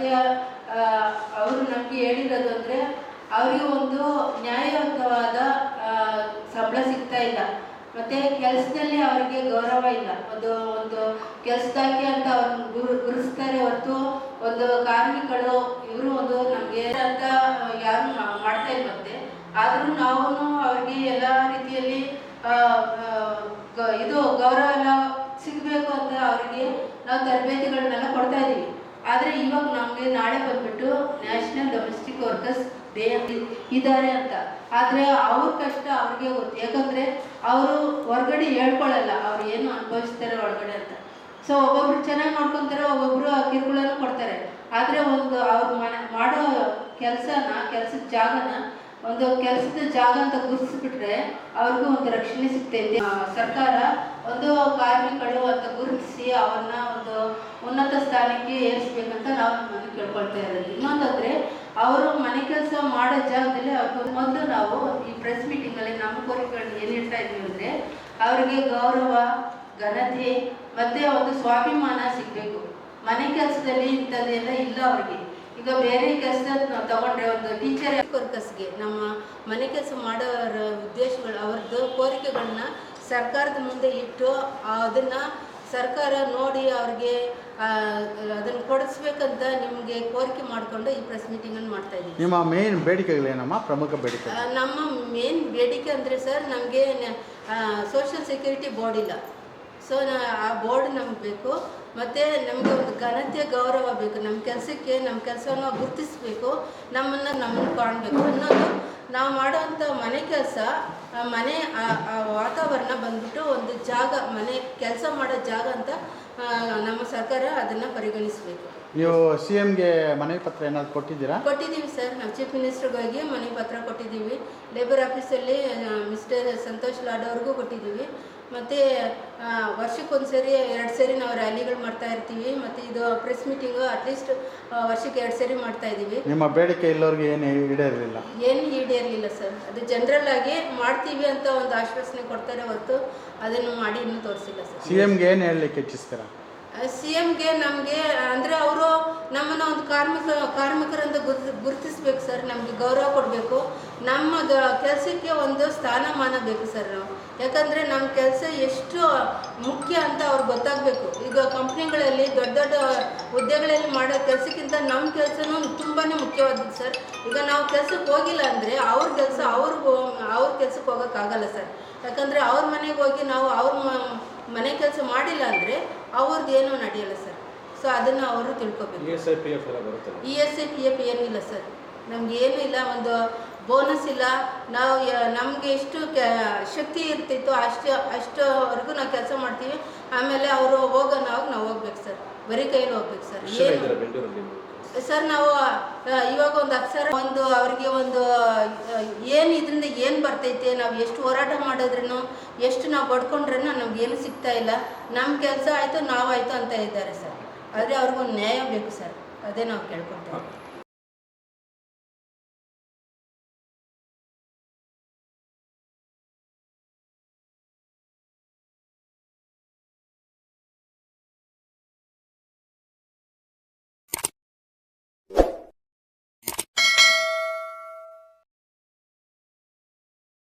ಮತ್ತೆ ಅವರು ನಮಗೆ ಹೇಳಿರೋದು ಅಂದರೆ ಅವರಿಗೆ ಒಂದು ನ್ಯಾಯಯುತವಾದ ಸಂಬಳ ಸಿಗ್ತಾ ಇಲ್ಲ. ಮತ್ತೆ ಕೆಲಸದಲ್ಲಿ ಅವರಿಗೆ ಗೌರವ ಇಲ್ಲ. ಒಂದು ಒಂದು ಕೆಲಸದಾಗಿ ಅಂತ ಅವ್ರನ್ನ ಗುರು, ಗುರುಸ್ತಾರೆ ಹೊರತು ಒಂದು ಕಾರ್ಮಿಕರು ಇವರು ಒಂದು ನಮಗೆ ಅಂತ ಯಾರು ಮಾಡ್ತಾ ಇಲ್ಲ ಇಲ್ವಂತೆ ಆದರೂ ನಾವು ಅವ್ರಿಗೆ ಎಲ್ಲ ರೀತಿಯಲ್ಲಿ ಇದು ಗೌರವ ಎಲ್ಲ ಸಿಗಬೇಕು ಅಂತ ಅವರಿಗೆ ನಾವು ತರಬೇತಿಗಳನ್ನೆಲ್ಲ ಕೊಡ್ತಾ ಇದ್ದೀವಿ ಆದರೆ ಇವಾಗ ನಮಗೆ ನಾಳೆ ಬಂದ್ಬಿಟ್ಟು ನ್ಯಾಷನಲ್ ಡೊಮೆಸ್ಟಿಕ್ ವರ್ಕರ್ಸ್ ಡೇ ಇದ್ದಾರೆ ಅಂತ. ಆದರೆ ಅವ್ರ ಕಷ್ಟ ಅವ್ರಿಗೆ ಗೊತ್ತು. ಯಾಕಂದರೆ ಅವರು ಹೊರಗಡೆ ಹೇಳ್ಕೊಳ್ಳಲ್ಲ ಅವ್ರು ಏನು ಅನುಭವಿಸ್ತಾರೆ ಒಳಗಡೆ ಅಂತ. ಸೊ ಒಬ್ಬೊಬ್ರು ಚೆನ್ನಾಗಿ ನೋಡ್ಕೊತಾರೆ, ಒಬ್ಬೊಬ್ರು ಕಿರುಕುಳನೂ ಕೊಡ್ತಾರೆ. ಆದರೆ ಒಂದು ಅವ್ರು ಮನೆ, ಮಾಡೋ ಕೆಲಸನ, ಕೆಲಸದ ಜಾಗನ, ಒಂದು ಕೆಲಸದ ಜಾಗ ಅಂತ ಗುರುತಿಸ್ಬಿಟ್ರೆ ಅವ್ರಿಗೂ ಒಂದು ರಕ್ಷಣೆ ಸಿಗ್ತೈತೆ. ಸರ್ಕಾರ ಒಂದು ಕಾರ್ಮಿಕರು ಅಂತ ಅವ್ರನ್ನ ಒಂದು ಉನ್ನತ ಸ್ಥಾನಕ್ಕೆ ಏರಿಸ್ಬೇಕಂತ ನಾವು ಮನೆ ಕೇಳ್ಕೊಳ್ತಾ ಇರೋದು. ಇನ್ನೊಂದಾದ್ರೆ, ಅವರು ಮನೆ ಕೆಲಸ ಮಾಡೋ ಜಾಗದಲ್ಲಿ ಮೊದಲು ನಾವು ಈ ಪ್ರೆಸ್ ಮೀಟಿಂಗಲ್ಲಿ ನಮ್ಮ ಕೋರಿಕೆಗಳನ್ನ ಏನು ಹೇಳ್ತಾ ಇದ್ವಿ ಅಂದರೆ, ಅವರಿಗೆ ಗೌರವ, ಘನತೆ ಮತ್ತೆ ಒಂದು ಸ್ವಾಭಿಮಾನ ಸಿಗಬೇಕು. ಮನೆ ಕೆಲಸದಲ್ಲಿ ಇಂಥದ್ದೆಲ್ಲ ಇಲ್ಲ ಅವ್ರಿಗೆ. ಈಗ ಬೇರೆ ಕೆಲಸ ತಗೊಂಡ್ರೆ ಒಂದು ಟೀಚರ್ ಕೋರ್ಕಸ್ಗೆ ನಮ್ಮ ಮನೆ ಕೆಲಸ ಮಾಡೋರ ಉದ್ದೇಶಗಳು, ಅವ್ರದ್ದು ಕೋರಿಕೆಗಳನ್ನ ಸರ್ಕಾರದ ಮುಂದೆ ಇಟ್ಟು ಅದನ್ನು ಸರ್ಕಾರ ನೋಡಿ ಅವ್ರಿಗೆ ಅದನ್ನು ಕೊಡಿಸ್ಬೇಕಂತ ನಿಮಗೆ ಕೋರಿಕೆ ಮಾಡಿಕೊಂಡು ಈ ಪ್ರೆಸ್ ಮೀಟಿಂಗನ್ನು ಮಾಡ್ತಾ ಇದ್ದೀವಿ. ನಿಮ್ಮ ಮೇನ್ ಬೇಡಿಕೆಗಳೇನಮ್ಮ ಪ್ರಮುಖ ಬೇಡಿಕೆ. ನಮ್ಮ ಮೇನ್ ಬೇಡಿಕೆ ಅಂದರೆ ಸರ್ ನಮಗೆ ಸೋಷಿಯಲ್ ಸೆಕ್ಯೂರಿಟಿ ಬೋರ್ಡ್ ಇಲ್ಲ. ಸೊ ಆ ಬೋರ್ಡ್ ನಮ್ಗೆ ಬೇಕು. ಮತ್ತು ನಮಗೆ ಒಂದು ಘನತೆ ಗೌರವ ಬೇಕು. ನಮ್ಮ ಕೆಲಸಕ್ಕೆ ನಮ್ಮ ಕೆಲಸವನ್ನು ಗುರುತಿಸ್ಬೇಕು. ನಮ್ಮನ್ನು ನಮ್ಮನ್ನು ಕಾಣಬೇಕು ಇನ್ನೊಂದು ನಾವು ಮಾಡುವಂಥ ಮನೆ ಕೆಲಸ ಮನೆ ವಾತಾವರಣ ಬಂದ್ಬಿಟ್ಟು ಒಂದು ಜಾಗ ಮನೆ ಕೆಲಸ ಮಾಡೋ ಜಾಗ ಅಂತ ನಮ್ಮ ಸರ್ಕಾರ ಅದನ್ನು ಪರಿಗಣಿಸಬೇಕು. ನೀವು ಸಿ ಎಂಗೆ ಮನವಿ ಪತ್ರ ಏನಾದ್ರು ಕೊಟ್ಟಿದ್ದೀರಾ? ಕೊಟ್ಟಿದ್ದೀವಿ ಸರ್. ನಾವು ಚೀಫ್ ಮಿನಿಸ್ಟರ್ಗಾಗಿ ಮನವಿ ಮನೆ ಪತ್ರ ಕೊಟ್ಟಿದ್ದೀವಿ. ಲೇಬರ್ ಆಫೀಸಲ್ಲಿ ಮಿಸ್ಟರ್ ಸಂತೋಷ್ ಲಾಡ್ ಅವ್ರಿಗೂ ಕೊಟ್ಟಿದ್ದೀವಿ. ಮತ್ತು ವರ್ಷಕ್ಕೊಂದ್ಸರಿ ಎರಡು ಸರಿ ನಾವು ರ್ಯಾಲಿಗಳು ಮಾಡ್ತಾ ಇರ್ತೀವಿ ಮತ್ತು ಇದು ಪ್ರೆಸ್ ಮೀಟಿಂಗು ಅಟ್ಲೀಸ್ಟ್ ವರ್ಷಕ್ಕೆ ಎರಡು ಸರಿ ಮಾಡ್ತಾ ಇದ್ದೀವಿ. ನಿಮ್ಮ ಬೇಡಿಕೆ ಇಲ್ಲವ್ರಿಗೆ ಏನು ಈಡೇರಲಿಲ್ಲ? ಏನು ಈಡೇರಲಿಲ್ಲ ಸರ್. ಅದು ಜನರಲ್ ಆಗಿ ಮಾಡ್ತೀವಿ ಅಂತ ಒಂದು ಆಶ್ವಾಸನೆ ಕೊಡ್ತಾರೆ ಹೊರತು ಅದನ್ನು ಮಾಡಿ ಇನ್ನೂ ತೋರಿಸಿಲ್ಲ ಸರ್. ಸಿ ಎಮ್ಗೆ ಏನು ಹೇಳಲಿಕ್ಕೆ ಇಚ್ಛಿಸ್ತೀರಾ? ಸಿ ಎಮ್ಗೆ ನಮಗೆ, ಅಂದರೆ ಅವರು ನಮ್ಮನ್ನು ಒಂದು ಕಾರ್ಮಿಕ ಕಾರ್ಮಿಕರಂತ ಗುರ್ತು, ಗುರುತಿಸ್ಬೇಕು ಸರ್, ನಮಗೆ ಗೌರವ ಕೊಡಬೇಕು. ನಮ್ಮ ಕೆಲಸಕ್ಕೆ ಒಂದು ಸ್ಥಾನಮಾನ ಬೇಕು ಸರ್ ನಾವು. ಯಾಕಂದರೆ ನಮ್ಮ ಕೆಲಸ ಎಷ್ಟು ಮುಖ್ಯ ಅಂತ ಅವ್ರು ಗೊತ್ತಾಗಬೇಕು. ಈಗ ಕಂಪ್ನಿಗಳಲ್ಲಿ ದೊಡ್ಡ ದೊಡ್ಡ ಹುದ್ದೆಗಳಲ್ಲಿ ಮಾಡೋ ಕೆಲಸಕ್ಕಿಂತ ನಮ್ಮ ಕೆಲಸನೂ ತುಂಬಾ ಮುಖ್ಯವಾದದ್ದು ಸರ್. ಈಗ ನಾವು ಕೆಲಸಕ್ಕೆ ಹೋಗಿಲ್ಲ ಅಂದರೆ ಅವ್ರ ಕೆಲಸ ಅವ್ರ ಕೆಲಸಕ್ಕೆ ಹೋಗೋಕ್ಕಾಗಲ್ಲ ಸರ್. ಯಾಕಂದರೆ ಅವ್ರ ಮನೆಗೆ ಹೋಗಿ ನಾವು ಅವ್ರ ಮನೆ ಕೆಲಸ ಮಾಡಿಲ್ಲ ಅಂದರೆ ಅವ್ರದ್ದು ಏನೂ ನಡೆಯಲ್ಲ ಸರ್. ಸೊ ಅದನ್ನು ಅವರು ತಿಳ್ಕೊಬೇಕು. E S I P F E S I P F ಏನಿಲ್ಲ ಸರ್. ನಮ್ಗೆ ಏನೂ ಇಲ್ಲ ಒಂದು ಬೋನಸ್ ಇಲ್ಲ. ನಾವು ನಮಗೆ ಎಷ್ಟು ಶಕ್ತಿ ಇರ್ತಿತ್ತು ಅಷ್ಟು ಅಷ್ಟವರೆಗೂ ನಾವು ಕೆಲಸ ಮಾಡ್ತೀವಿ. ಆಮೇಲೆ ಅವರು ಹೋಗೋ ನಾವು ನಾವು ಹೋಗ್ಬೇಕು ಸರ್. ಬರೀ ಕೈಯಲ್ಲಿ ಹೋಗ್ಬೇಕು ಸರ್. ಏನು? ಸರ್ ನಾವು ಇವಾಗ ಒಂದು ಅಕ್ಷರ ಒಂದು ಅವ್ರಿಗೆ ಒಂದು ಏನು ಇದರಿಂದ ಏನು ಬರ್ತೈತೆ ನಾವು ಎಷ್ಟು ಹೋರಾಟ ಮಾಡಿದ್ರೂ ಎಷ್ಟು ನಾವು ಪಡ್ಕೊಂಡ್ರೂ ನಮ್ಗೆ ಏನು ಸಿಗ್ತಾ ಇಲ್ಲ. ನಮ್ಮ ಕೆಲಸ ಆಯಿತು ನಾವಾಯಿತು ಅಂತ ಇದ್ದಾರೆ ಸರ್. ಆದರೆ ಅವ್ರಿಗೊಂದು ನ್ಯಾಯ ಬೇಕು ಸರ್. ಅದೇ ನಾವು ಕೇಳ್ಕೊಳ್ತೇವೆ